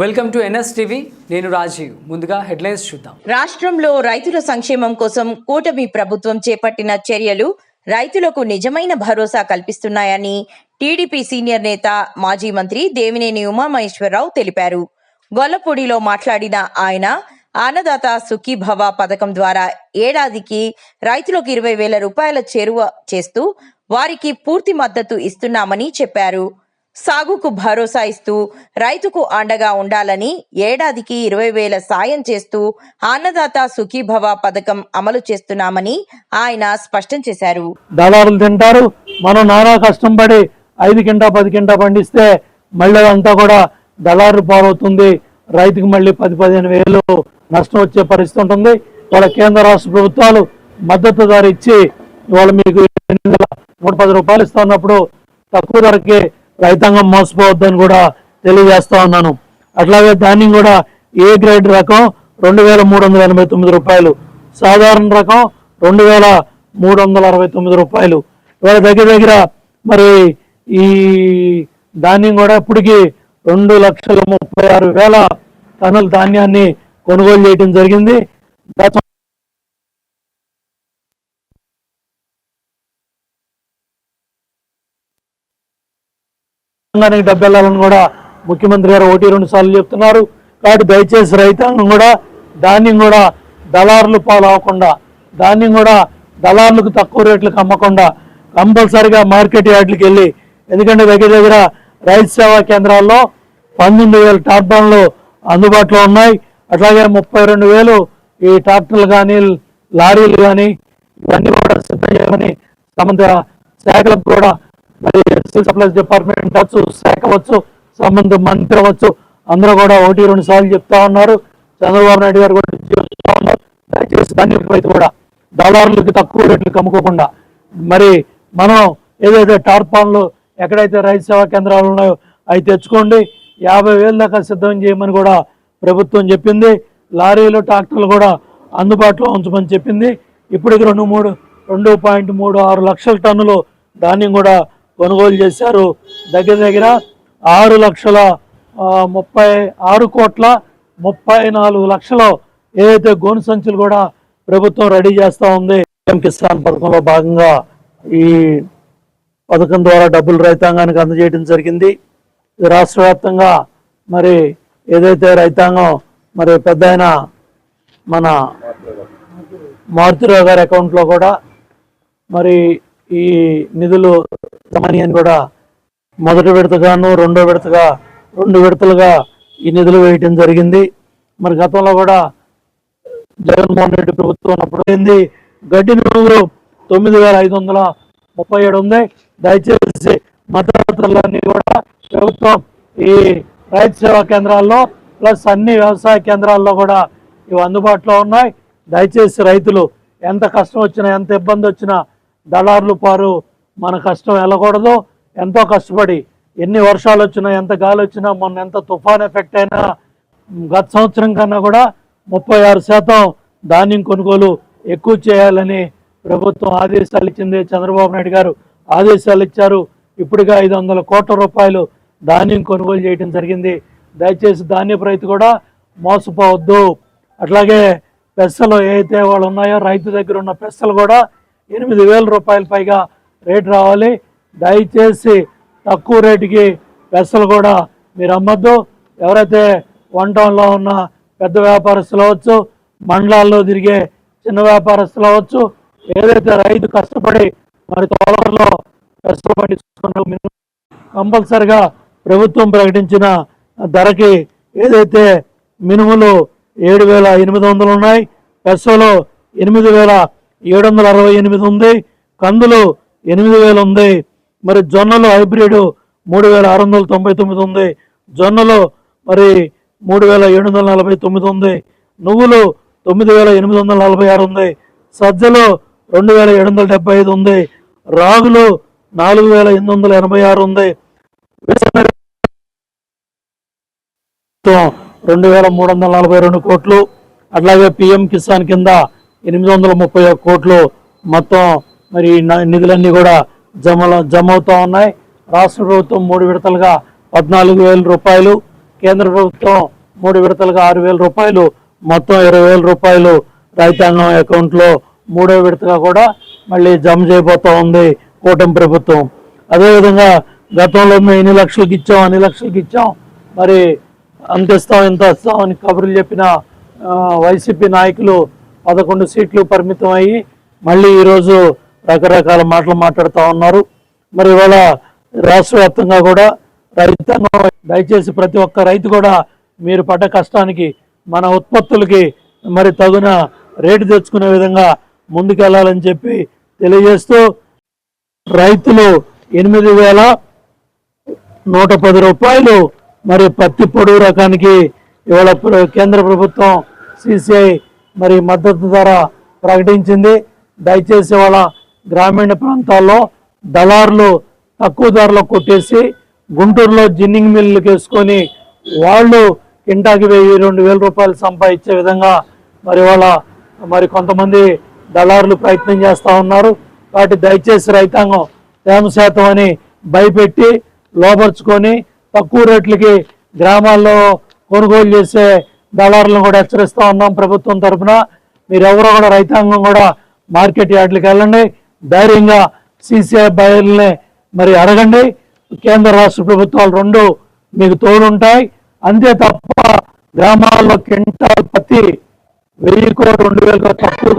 Welcome to NS TV నేను రాజీవ్. ముందుగా headlines చూద్దాం. రాష్ట్రంలో రైతుల సంక్షేమం కోసం కూటమి ప్రభుత్వం చేపట్టిన చర్యలు రైతులకు నిజమైన భరోసా కల్పిస్తున్నాయని టీడీపీ సీనియర్ నేత మాజీ మంత్రి దేవినేని ఉమామహేశ్వరరావు తెలిపారు. గొల్లపూడిలో మాట్లాడిన ఆయన ఆనదాత సుఖీభవ పథకం ద్వారా ఏడాదికి రైతులకు ఇరవై వేల రూపాయల చేరువ చేస్తూ వారికి పూర్తి మద్దతు ఇస్తున్నామని చెప్పారు. సాగుకు భరోసా ఇస్తూ రైతుకు అండగా ఉండాలని ఏడాదికి ఇరవై వేల సాయం చేస్తూ అన్నదాత సుఖీభవ పథకం అమలు చేస్తున్నామని ఆయన స్పష్టం చేశారు. దళారులు తింటారు. మనం నానా కష్టం పడి ఐదు కింట పది కింట పండిస్తే మళ్ళీ అంతా కూడా దళారు పాలవుతుంది. రైతుకు మళ్ళీ పది పదిహేను వేలు నష్టం వచ్చే పరిస్థితి ఉంటుంది. వాళ్ళ కేంద్ర రాష్ట్ర ప్రభుత్వాలు మద్దతు ధర ఇచ్చి ఇవాళ మీకు నూట పది రూపాయలు ఇస్తా ఉన్నప్పుడు తక్కువ ధరకే రైతాంగం మోసపోవద్దని కూడా తెలియజేస్తా ఉన్నాను. అట్లాగే ధాన్యం కూడా ఏ గ్రేడ్ రకం? రెండు వేల మూడు వందల ఎనభై తొమ్మిది రూపాయలు. సాధారణ రకం రెండు వేల మూడు వందల అరవై తొమ్మిది రూపాయలు. ఇవాళ దగ్గర దగ్గర మరి ఈ ధాన్యం కూడా ఇప్పటికీ రెండు లక్షల ముప్పై ఆరు వేల టన్నుల ధాన్యాన్ని కొనుగోలు చేయడం జరిగింది. గత రంగానికి డబ్బు వెళ్ళాలని కూడా ముఖ్యమంత్రి గారు ఒకటి రెండు సార్లు చెప్తున్నారు. కాబట్టి దయచేసి రైతాంగం కూడా ధాన్యం కూడా దళారులు పాలు అవ్వకుండా ధాన్యం కూడా దళారులకు తక్కువ రేట్లకు అమ్మకుండా కంపల్సరిగా మార్కెట్ యార్డ్లకు వెళ్ళి ఎందుకంటే దగ్గర దగ్గర రైతు సేవా కేంద్రాల్లో పంతొమ్మిది వేల టార్బాన్లు అందుబాటులో ఉన్నాయి. అట్లాగే ముప్పై రెండు వేలు ఈ ట్రాక్టర్లు కానీ లారీలు కానీ ఇవన్నీ కూడా సిద్ధం చేయమని సంబంధ శాఖలకు కూడా మరి సివిల్ సప్లైస్ డిపార్ట్మెంట్ అవచ్చు శాఖ వచ్చు సంబంధ మంత్రి అవచ్చు అందరూ కూడా ఒకటి రెండు సార్లు చెప్తా ఉన్నారు. చంద్రబాబు నాయుడు గారు కూడా చెప్తా ఉన్నారు. దయచేసి ధాన్యం రైతు కూడా. డాలర్లకి తక్కువ రేట్లకు అమ్ముకోకుండా మరి మనం ఏదైతే టార్పాన్లు ఎక్కడైతే రైతు సేవా కేంద్రాలు ఉన్నాయో అవి తెచ్చుకోండి. యాభై వేల దాకా సిద్ధం చేయమని కూడా ప్రభుత్వం చెప్పింది. లారీలు ట్రాక్టర్లు కూడా అందుబాటులో ఉంచమని చెప్పింది. ఇప్పటికి రెండు మూడు రెండు పాయింట్ మూడు ఆరు లక్షల టన్నులు ధాన్యం కూడా కొనుగోలు చేశారు. దగ్గర దగ్గర ఆరు లక్షల ముప్పై ఆరు కోట్ల ముప్పై నాలుగు లక్షలు ఏదైతే గోను సంచులు కూడా ప్రభుత్వం రెడీ చేస్తూ ఉంది. పిఎం కిసాన్ పథకంలో భాగంగా ఈ పథకం ద్వారా డబ్బులు రైతాంగానికి అందజేయడం జరిగింది. ఇది రాష్ట్ర వ్యాప్తంగా మరి ఏదైతే రైతాంగం మరి పెద్ద మన మారుతిరావు గారి అకౌంట్లో కూడా మరి ఈ నిధులు జమని అని కూడా మొదటి విడతగాను రెండో విడతగా రెండు విడతలుగా ఈ నిధులు వేయటం జరిగింది. మరి గతంలో కూడా జగన్మోహన్ రెడ్డి ప్రభుత్వం ఉన్నప్పుడు ఏంది? గడ్డి నూరు తొమ్మిది వేల ఐదు వందల ముప్పై ఏడు ఉంది దయచేసి మద్దతులన్నీ కూడా ప్రభుత్వం ఈ రైతు సేవా కేంద్రాల్లో ప్లస్ అన్ని వ్యవసాయ కేంద్రాల్లో కూడా ఇవి అందుబాటులో ఉన్నాయి. దయచేసి రైతులు ఎంత కష్టం వచ్చినా ఎంత ఇబ్బంది వచ్చినా దళారులు పారు మన కష్టం వెళ్ళకూడదు. ఎంతో కష్టపడి ఎన్ని వర్షాలు వచ్చినా ఎంత గాలి వచ్చినా మొన్న ఎంత తుఫాన్ ఎఫెక్ట్ అయినా గత సంవత్సరం కన్నా కూడా ముప్పై ఆరు శాతం ధాన్యం కొనుగోలు ఎక్కువ చేయాలని ప్రభుత్వం ఆదేశాలు ఇచ్చింది చంద్రబాబు నాయుడు గారు. ఆదేశాలు ఇచ్చారు. ఇప్పటిగా ఐదు వందల కోట్ల రూపాయలు ధాన్యం కొనుగోలు చేయడం జరిగింది. దయచేసి ధాన్యపు రైతు కూడా మోసపోవద్దు. అట్లాగే పెసలు ఏదైతే వాళ్ళు ఉన్నాయో రైతు దగ్గర ఉన్న పెసలు కూడా ఎనిమిది వేల రూపాయల పైగా రేటు రావాలి. దయచేసి తక్కువ రేటుకి పెసలు కూడా మీరు అమ్మద్దు. ఎవరైతే వన్ టౌన్లో ఉన్న పెద్ద వ్యాపారస్తులు అవ్వచ్చు మండలాల్లో తిరిగే చిన్న వ్యాపారస్తులు అవ్వచ్చు ఏదైతే రైతు కష్టపడి మరి తోలూరులో పెసలు పండించుకున్న మీరు కంపల్సరిగా ప్రభుత్వం ప్రకటించిన ధరకి ఏదైతే మినుములు ఏడు వేల ఎనిమిది వందలు ఉన్నాయి పెసలు ఎనిమిది వేల ఏడు వందల అరవై ఎనిమిది ఉంది. కందులు ఎనిమిది వేలు ఉంది. మరి జొన్నలు హైబ్రిడ్ మూడు వేల ఆరు వందల తొంభై తొమ్మిది ఉంది. జొన్నలు మరి మూడు వేల ఏడు వందల నలభై తొమ్మిది ఉంది. నువ్వులు తొమ్మిది వేల ఎనిమిది వందల నలభై ఆరు ఉంది. సజ్జలు రెండు వేల ఏడు వందల డెబ్బై ఐదు ఉంది. రాగులు నాలుగు వేల ఎనిమిది వందల ఎనభై ఆరు ఉంది. రెండు వేల మూడు వందల నలభై రెండు కోట్లు. అట్లాగే పిఎం కిసాన్ కింద ఎనిమిది వందల ముప్పై ఒక్క కోట్లు మొత్తం మరి నిధులన్నీ కూడా జమ జమ అవుతూ ఉన్నాయి. రాష్ట్ర ప్రభుత్వం మూడు విడతలుగా పద్నాలుగు వేల రూపాయలు కేంద్ర ప్రభుత్వం మూడు విడతలుగా ఆరు వేల రూపాయలు మొత్తం ఇరవై వేల రూపాయలు రైతాంగం అకౌంట్లో మూడో విడతగా కూడా మళ్ళీ జమ చేయబోతూ ఉంది కూటమి ప్రభుత్వం. అదేవిధంగా గతంలో మేము ఎన్ని లక్షలకి ఇచ్చాం అన్ని లక్షలకి ఇచ్చాం మరి అంత ఇస్తాం ఇంత ఇస్తాం అని కబుర్లు చెప్పిన వైసీపీ నాయకులు పదకొండు సీట్లు పరిమితం అయ్యి మళ్ళీ ఈరోజు రకరకాల మాటలు మాట్లాడుతూ ఉన్నారు. మరి ఇవాళ రాష్ట్ర వ్యాప్తంగా కూడా రైతాంగం దయచేసి ప్రతి ఒక్క రైతు కూడా మీరు పడ్డ కష్టానికి మన ఉత్పత్తులకి మరి తగున రేటు తెచ్చుకునే విధంగా ముందుకెళ్ళాలని చెప్పి తెలియజేస్తూ రైతులు ఎనిమిది వేల నూట పది రూపాయలు మరి పత్తి పొడుగు రకానికి ఇవాళ కేంద్ర ప్రభుత్వం సిసిఐ మరి మద్దతు ధర ప్రకటించింది. దయచేసి వాళ్ళ గ్రామీణ ప్రాంతాల్లో దళారులు తక్కువ ధరలో కొట్టేసి గుంటూరులో జిన్నింగ్ మిల్లుకి వేసుకొని వాళ్ళు కింటాకి వెయ్యి రెండు వేల రూపాయలు సంపాదించే విధంగా మరి వాళ్ళ మరి కొంతమంది దళారులు ప్రయత్నం చేస్తూ ఉన్నారు. కాబట్టి దయచేసి రైతాంగం తేమ శాతం అని భయపెట్టి లోపరుచుకొని తక్కువ రేట్లకి గ్రామాల్లో కొనుగోలు చేసే దళారులను కూడా హెచ్చరిస్తూ ఉన్నాం ప్రభుత్వం తరఫున మీరెవరో కూడా రైతాంగం కూడా మార్కెట్ యార్డ్లకు వెళ్ళండి. ధైర్యంగా సీసీఐ బయలుని మరి అడగండి. కేంద్ర రాష్ట్ర ప్రభుత్వాలు రెండు మీకు తోడుంటాయి. అంతే తప్ప గ్రామాల్లో కింటాల్ పత్తి వెయ్యికో రెండు వేలకో తక్కువ